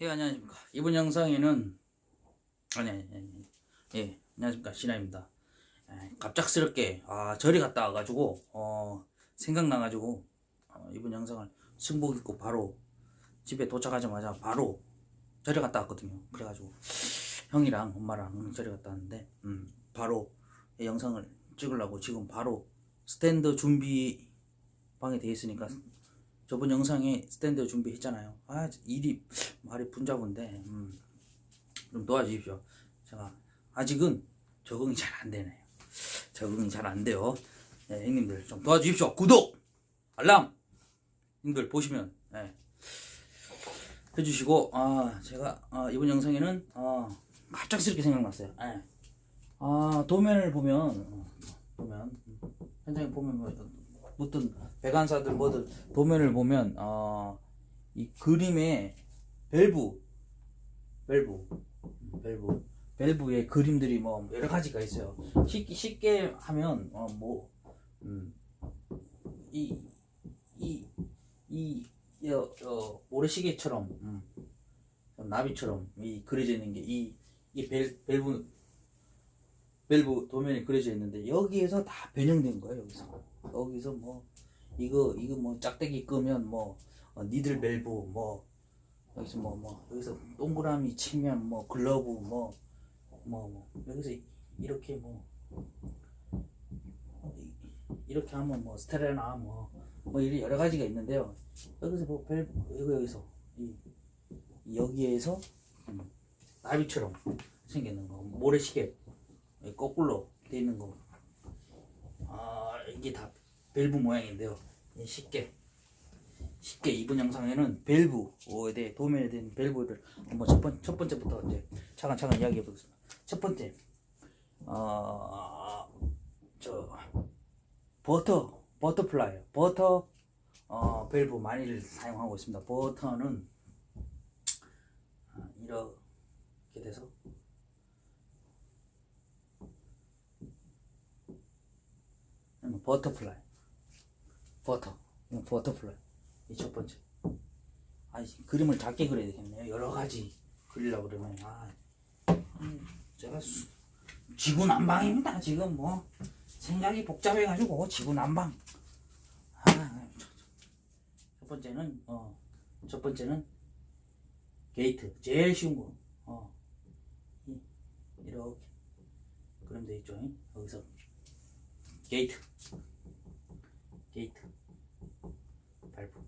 예, 안녕하십니까. 이번 영상에는, 아니, 아니, 아니. 예, 안녕하십니까. 신하입니다. 예, 갑작스럽게, 아, 절에 갔다 와가지고, 어, 생각나가지고, 어, 이번 영상을 승복 입고 바로 집에 도착하자마자 바로 절에 갔다 왔거든요. 그래가지고, 형이랑 엄마랑 절에 갔다 왔는데, 음, 바로 이 영상을 찍으려고 지금 바로 스탠드 준비 방에 돼 있으니까 저번 영상에 스탠드 준비했잖아요. 아 일이 말이 분잡은데 음, 좀 도와주십시오. 제가 아직은 적응이 잘 안 되네요. 적응이 잘 안 돼요. 네, 형님들 좀 도와주십시오. 구독, 알람, 님들 보시면 네, 해주시고 아 제가 아, 이번 영상에는 아, 갑작스럽게 생각났어요. 네. 아 도면을 보면 어, 보면 음, 현장에 보면 뭐 어떤 배관사들 뭐들 도면을 보면 어, 이 그림에 밸브 밸브. 밸브. 밸브의 그림들이 뭐 여러 가지가 있어요. 쉽게 쉽게 하면 어, 뭐이이 이 어, 어, 모래시계처럼 음, 나비처럼 이 그려져 있는 게 이 이 밸브 밸브 도면이 그려져 있는데 여기에서 다 변형된 거예요 여기서 여기서 뭐 이거 이거 뭐 짝대기 끄면 뭐 어, 니들 밸브 뭐 여기서 뭐뭐 여기서 동그라미 치면 뭐 글러브 뭐뭐뭐 여기서 이렇게 뭐 이- 이렇게 하면 뭐 스테레나 뭐뭐 이런 여러 가지가 있는데요 여기서 뭐 밸브 여기 여기서 이 여기에서 음, 나비처럼 생기는 거 모래시계 거꾸로 돼 있는 거. 아 이게 다 밸브 모양인데요. 이 쉽게 쉽게 이번 영상에는 밸브에 대해 도면에 대한 밸브를 한번 첫, 번, 첫 번째부터 이제 차근차근 이야기해 보겠습니다. 첫 번째 어 저 버터 버터플라이 버터 어 밸브 많이를 사용하고 있습니다. 버터는 아, 이렇게 돼서 이건 버터플라이. 버터. 버터플라이. 이 첫 번째. 아 그림을 작게 그려야 되겠네요. 여러 가지 그리려고 그러면. 아 음, 제가 수- 지구난방입니다 지금 뭐. 생각이 복잡해가지고 지구난방. 아, 첫- 첫- 첫 번째는 어 첫 번째는 게이트. 제일 쉬운 거. 어, 이- 이렇게. 그럼 돼 있죠 여기서 게이트. 게이트. 발부.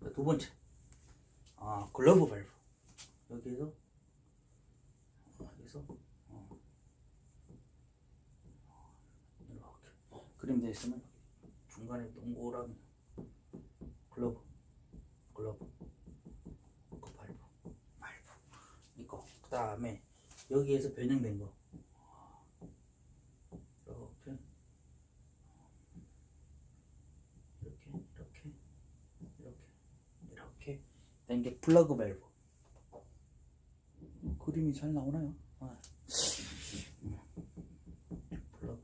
그두 번째. 아 글러브 발부. 여기에서 여기서 어, 이렇게. 그림 되어 있으면 중간에 동그란 글러브. 글러브. 그 발부. 발부. 이거. 그 다음에 여기에서 변형된 거 이렇게 이렇게 이렇게 이렇게 이렇게 된게 플러그 밸브. 그림이 잘 나오나요? 아. 플러그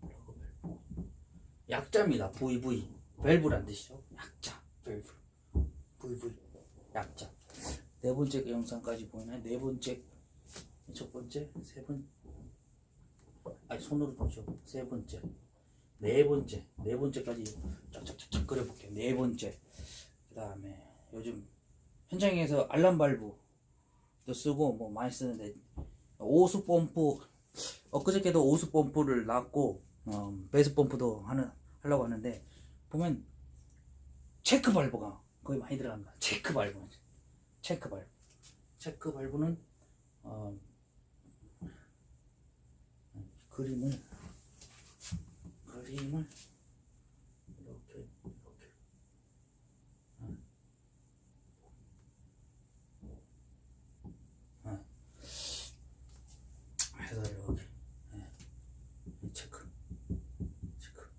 플러그 밸브. 약자입니다. VV 밸브란 뜻이죠. 약자. 밸브. VV 약자. 네 번째 그 영상까지 보면 네 번째 첫 번째 세 번째 아니 손으로 보죠. 세 번째, 네 번째, 네 번째까지 쫙쫙쫙쫙 그려볼게요. 네 번째. 그 다음에 요즘 현장에서 알람 발브도 쓰고 뭐 많이 쓰는데 오수 펌프 엊그저께도 오수 펌프를 놨고 어, 베이스 펌프도 하는 하려고 하는데 보면 체크 발브가 거의 많이 들어간다. 체크 발브, 체크 발브, 체크 발브는 어, 그림을 그림을 이렇게 이렇게 어. 어. 해서 이렇게 예. 이 체크 체크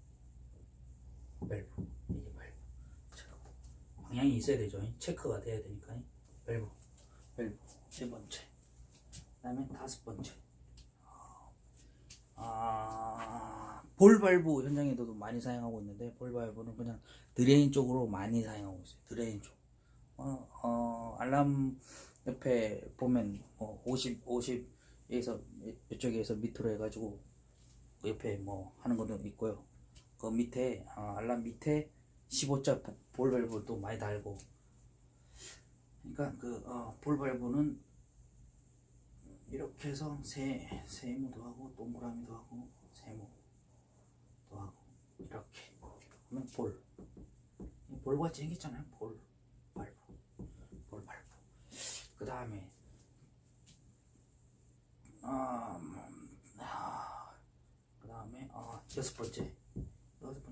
밸브 이게 밸브 체크 방향이 있어야 되죠 체크가 돼야 되니까 밸브 밸브 세 번째 그다음에 다섯 번째 아, 볼 발브 현장에서도 많이 사용하고 있는데 볼 발브는 그냥 드레인 쪽으로 많이 사용하고 있어요. 드레인 쪽. 어, 어, 알람 옆에 보면 뭐 50, 50에서 이쪽에서 밑으로 해가지고 그 옆에 뭐 하는 것도 있고요. 그 밑에 어, 알람 밑에 15자 볼밸브도 많이 달고. 그러니까 그 어, 볼밸브는 이렇게 해서 세, 세모도 하고 동그라미도 하고 세모도 하고 이렇게 하면 볼. 볼과 생겼잖아요. 볼 밸브 볼 밸브 그 다음에 아, 그 다음에 아, 번째 여섯 번째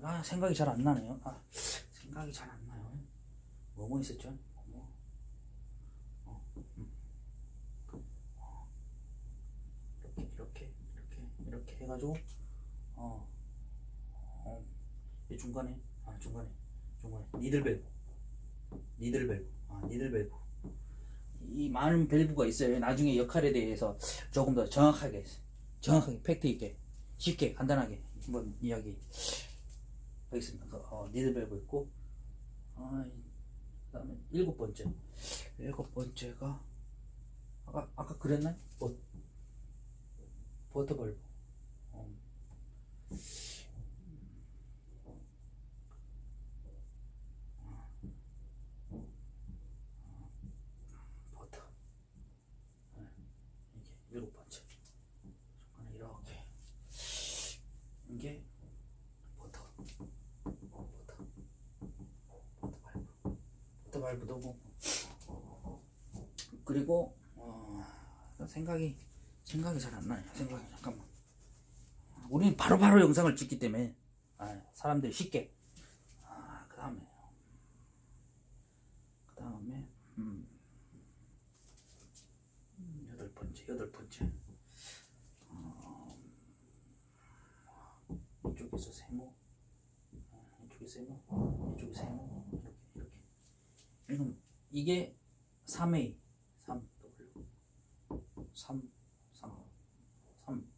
아 생각이 잘 안 나네요. 아 생각이 잘 안 나요. 뭐뭐 있었죠? 뭐 어, 음. 어. 이렇게 이렇게 이렇게 이렇게 해가지고 어, 어, 이 중간에 아 중간에 중간에 니들 밸브 니들 밸브 아 니들 밸브 이 많은 밸브가 있어요. 나중에 역할에 대해서 조금 더 정확하게 정확하게 팩트 있게 쉽게 간단하게 한번 이야기 하겠습니다. 그, 어, 니들밸브 있고 아, 그 다음에 일곱 번째. 일곱 번째가 아까 아까 그랬나요? 버, 버터 벌브 어. 버터 네, 이게 일곱 번째 중간에 이렇게 이게 버터 버터 버터 발브 버터 발브도 뭐. 그리고 어, 생각이 생각이 잘 안 나요. 생각이 잠깐만. 우리는 바로 바로 영상을 찍기 때문에 아, 사람들이 쉽게. 아, 그 다음에 그 다음에 음, 음, 여덟 번째 여덟 번째. 어, 이쪽에서 세모. 어, 이쪽에 세모. 이쪽에 세모 이건 이게 3A 3W 3 3 3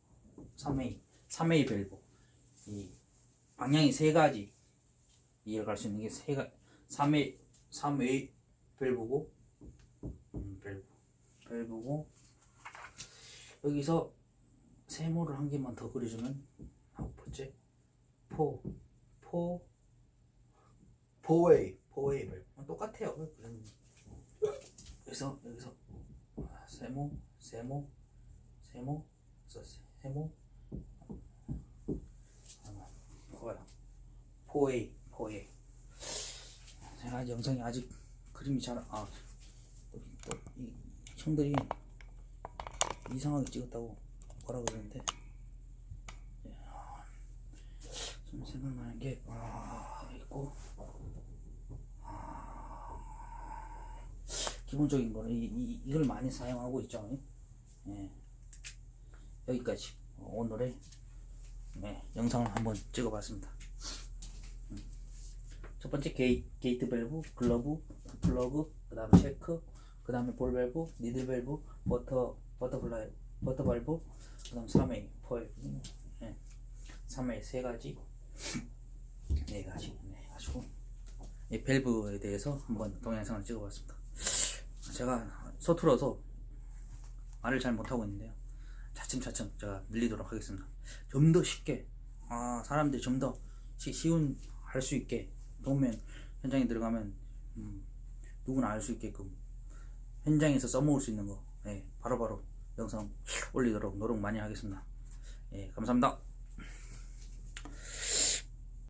3A 3A 밸브. 이 방향이 세 가지. 이해갈 수 있는 게 세가 3A 3A 밸브고 음, 밸브. 밸브고 여기서 세모를 한 개만 더 그려주면 아홉 번째. 포, 포, 포웨이, 밸브 똑같아요. 그래서 여기서 세모, 세모, 세모, 세모, 뭐야, 포웨이, 포웨이. 제가 영상이 아직 그림이 잘, 아, 또, 또, 이 형들이 이상하게 찍었다고 뭐라 그러는데, 예, 아, 좀 생각나는 게, 아, 있고, 기본적인 거는 이, 이, 이걸 많이 사용하고 있죠. 예. 여기까지 오늘의 네, 영상을 한번 찍어봤습니다. 음. 첫 번째 게이, 게이트 밸브, 글러브, 플러그, 그 다음에 쉐크, 그 다음에 볼 밸브, 니들 밸브, 버터, 버터플라이, 버터 밸브, 그 다음 3A, 포엘, 예. 3A 세 가지, 네 가지, 네 가지고 이 밸브에 대해서 한번 동영상을 찍어봤습니다. 제가 서툴어서 말을 잘 못하고 있는데요. 차츰차츰 제가 늘리도록 하겠습니다. 좀 더 쉽게, 아, 사람들이 좀 더 쉬운, 할 수 있게, 도우면 현장에 들어가면, 음, 누구나 알 수 있게끔, 현장에서 써먹을 수 있는 거, 예, 바로바로 영상 올리도록 노력 많이 하겠습니다. 예, 감사합니다.